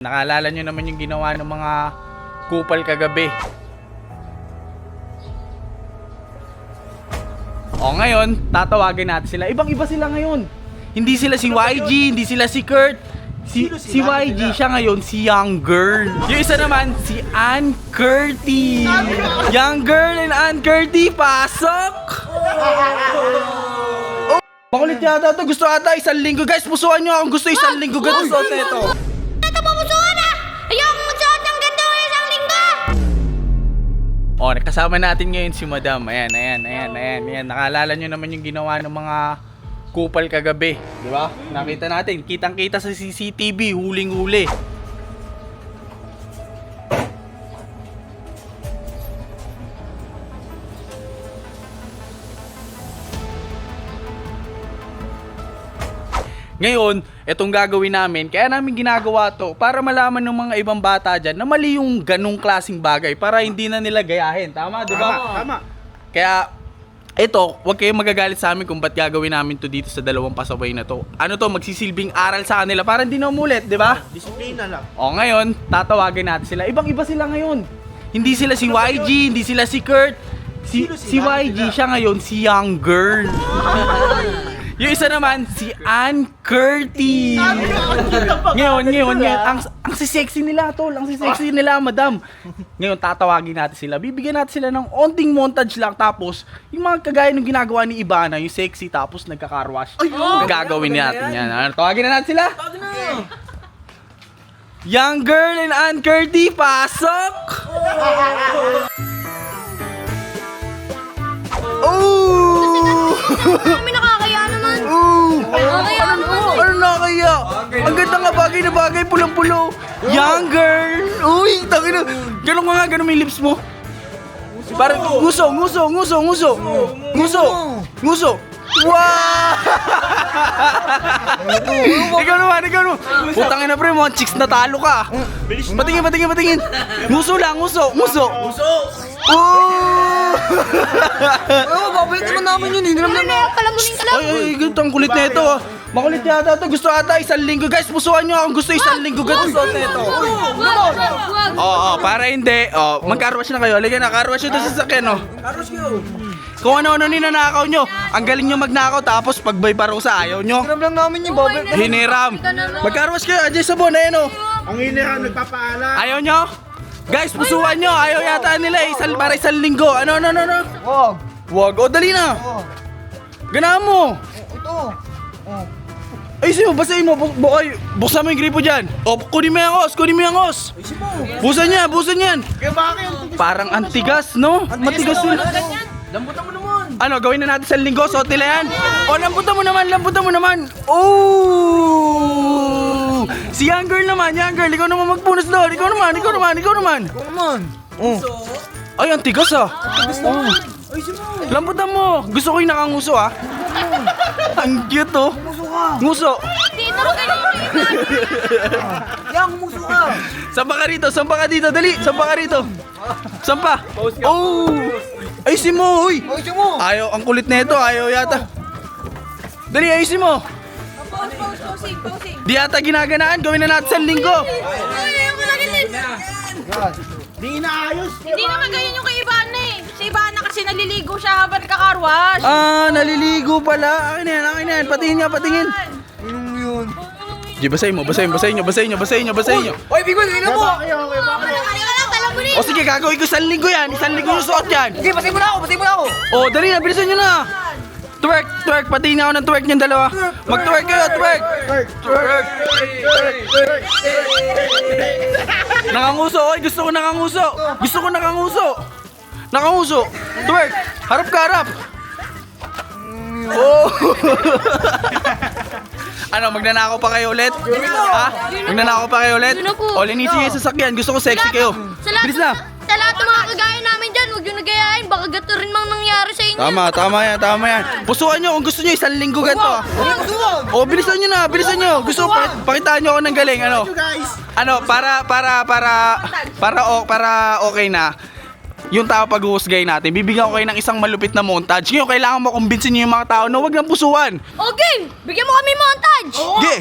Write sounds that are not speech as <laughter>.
Nakaalala nyo naman yung ginawa ng mga kupal kagabi. O ngayon, tatawagin natin sila. Ibang-iba sila ngayon. Hindi sila si YG, hindi sila si Kurt. Si, si YG, siya ngayon, si Young Girl. Yung isa naman, si Ann Curti. Young Girl and Ann Curti, pasok! <laughs> Makulit yata to. Gusto ata isang linggo. Guys, pusuan nyo akong gusto isang linggo. Ganun na ito. Oh, kasama natin ngayon si Madam. Ayan, ayan, ayan, ayan, ayan. Nakaalala nyo naman yung ginawa ng mga kupal kagabi. Di ba? Nakita natin. Kitang-kita sa CCTV. Huling-huli. Ngayon, itong gagawin namin, kaya namin ginagawa to para malaman ng mga ibang bata dyan na mali yung ganong klasing bagay para hindi na nila gayahin. Tama, di ba? Tama. Kaya, ito, huwag kayong magagalit sa amin kung ba't gagawin namin to dito sa dalawang pasaway na to. Ano to, magsisilbing aral sa kanila para hindi na umulit, di ba? Disiplina lang. O ngayon, tatawagin natin sila. Ibang-iba sila ngayon. Hindi sila si YG, hindi sila si Kurt. Si, si? YG, siya ngayon, si Young Girl. Yung isa naman, si Ann Curti. ngayon, ngayon, ngayon, ang, ang sisexy nila, tol. Ang sisexy nila, madam. Ngayon, tatawagin natin sila. Bibigyan natin sila ng onting montage lang. Tapos, yung mga kagaya ng ginagawa ni Ibana, yung sexy, tapos nagkakarwash. Gagawin natin yan. Ano, tawagin na natin sila. Young Girl and Ann Curti, pasok! Oh! Ganda nga bagay na bagay, pulang-pulo. Young girl! Uy, tangin na. Ganun ka nga, ganun may lips mo. Parang nguso, nguso, nguso, nguso. Nguso, nguso. Wow! ikaw naman, ikaw naman. Putang ina pre, mga chicks natalo ka. Patingin, patingin, patingin. Nguso lang, nguso, nguso. Oh! Oo, babalik naman namin yun. Hindi naman palamunin ka lang! Ay, ay, ganito ang kulit na ito. ah. Makulit yata to. Gusto ata isang linggo. Guys, pusuan nyo akong gusto isang linggo. Ganito suot na ito. Oo, oh, para hindi. Oh, mag-carwash na kayo. Halika na, carwash nyo doon sa sakyan, oh. Aros kayo. Kung ano-ano ninanakaw nyo. Ang galing nyo magnakaw, tapos pag bay parusa, ayaw nyo. Hiram lang namin yun, babalik na. Hiniram. Mag-carwash kayo, Ajay Sabon, ayun, oh. Ang inihan nagpapaalam. Ayaw nyo? Guys, pusuan nyo. Ayaw yata nila, eh. Isang, para isang linggo. Ano, ano, ano, ano? Wag. Wag. O, dali na. Oh, Ganahan mo. ito. Oh. Ay, sino, basahin mo. Bu bu ay, buksan mo yung gripo dyan. O, kunin mo yung hose, kunin mo yung mo. Busan niya, busan yan. Kaya bakit? Parang antigas, no? Matigas yun. Lambutan mo naman. Ano, gawin na natin sa linggo, suot nila yan. O, lambutan mo naman, lambutan mo naman. Oh! Si young girl naman, young girl, ikaw naman magpunas doon. Ikaw naman, ikaw naman, ikaw naman. Ikaw naman. Oh. Ay, antigas ah. Oh. Ayusin mo. Lambutan mo. Gusto ko yung nakanguso ah. Ang cute oh. Muso ka. Nguso. Dito rin kayo! Yan, muso ka. Sampa ka rito, sampa ka dito, dali. Sampa ka rito. Sampa. Oh! Ay, si mo, uy. Ayusin mo. Ayaw, ang kulit na ito, ayaw yata. Dali, ayusin mo. Pause, pause, pausing, pausing! Di yata ginaganaan, gawin na natin sa linggo. Ay, ayoko lang yun! Di inaayos. Hindi naman ganyan yung kay Ivana eh! Si Ivana kasi naliligo siya habang kakarwash! Ah, naliligo pala. Akin yan, akin yan. Patingin nga, patingin. Anong yun? Di, basahin mo, basahin, basahin nyo, basahin nyo, basahin nyo, basahin nyo. Oy, Bigol, tingnan mo. Okay! O sige, gagawin ko isang linggo yan. Isang linggo yung suot yan. Sige, patay mo na ako, patay mo na ako. O, dali na, bilisan nyo na. Twerk, twerk, patingin ako ng twerk niyong dalawa. Mag-twerk kayo, twerk. Twerk. Nakanguso, oy, gusto ko nakanguso. Gusto ko nakanguso. Nakanguso. Twerk. Harap ka, harap. Oh. <laughs> ano, magnanakaw pa kayo ulit? Ha? Magnanakaw pa kayo ulit? Na. O, linisin kayo sa sakyan. Gusto ko sexy kayo. Bilis na. sa lahat ng mga kagaya dyan, huwag yung nagayain, baka gato rin mang nangyari sa inyo. Tama, tama yan, tama yan. Pusuan nyo kung gusto nyo isang linggo ganito. O, bilisan nyo na, bilisan nyo. Gusto ko, pakit- pakitaan nyo ako ng galing. Ano? Ano, para, para, para, para, o, para okay na. Yung tao pag-uusgay natin, bibigyan ko kayo ng isang malupit na montage. Ngayon, kailangan mo kumbinsin nyo yung mga tao na wag nang pusuan. Okay, bigyan mo kami montage! Ge!